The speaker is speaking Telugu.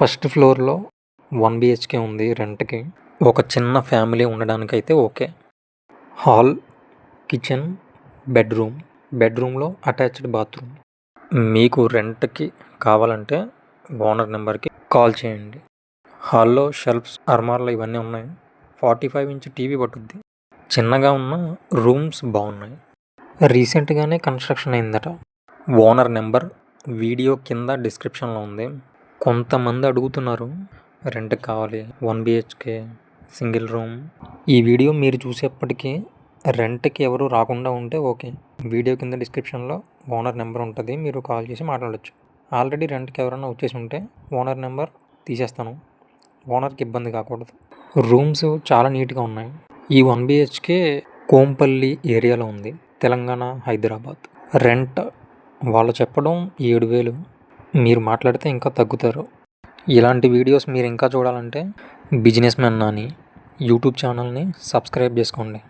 ఫస్ట్ ఫ్లోర్లో వన్ బిహెచ్కే ఉంది రెంట్కి. ఒక చిన్న ఫ్యామిలీ ఉండడానికైతే ఓకే. Hall kitchen bedroom. బెడ్రూమ్లో అటాచ్డ్ బాత్రూమ్. మీకు రెంట్కి కావాలంటే ఓనర్ నెంబర్కి కాల్ చేయండి. హాల్లో షెల్ఫ్స్ అర్మార్లు ఇవన్నీ ఉన్నాయి. ఫార్టీ ఫైవ్ ఇంచ్ టీవీ పట్టుద్ది. చిన్నగా ఉన్న రూమ్స్ బాగున్నాయి. రీసెంట్గానే కన్స్ట్రక్షన్ అయిందట. ఓనర్ నెంబర్ వీడియో కింద డిస్క్రిప్షన్లో ఉంది. కొంతమంది అడుగుతున్నారు రెంట్కి కావాలి వన్ బిహెచ్కే సింగిల్ రూమ్. ఈ వీడియో మీరు చూసేప్పటికీ రెంట్కి ఎవరు రాకుండా ఉంటే ఓకే. వీడియో కింద డిస్క్రిప్షన్లో ఓనర్ నెంబర్ ఉంటుంది మీరు కాల్ చేసి మాట్లాడచ్చు. ఆల్రెడీ రెంట్కి ఎవరైనా వచ్చేసి ఉంటే ఓనర్ నెంబర్ తీసేస్తాను. ఓనర్కి ఇబ్బంది కాకూడదు. రూమ్స్ చాలా నీట్గా ఉన్నాయి. ఈ వన్ బిహెచ్కే కోంపల్లి ఏరియాలో ఉంది తెలంగాణ హైదరాబాద్. రెంట్ వాళ్ళు చెప్పడం ఏడు వేలు. మీరు మాట్లాడితే ఇంకా తగ్గుతారు. ఇలాంటి వీడియోస్ మీరు ఇంకా చూడాలంటే బిజినెస్ మ్యాన్ అని యూట్యూబ్ ఛానల్ని సబ్స్క్రైబ్ చేసుకోండి.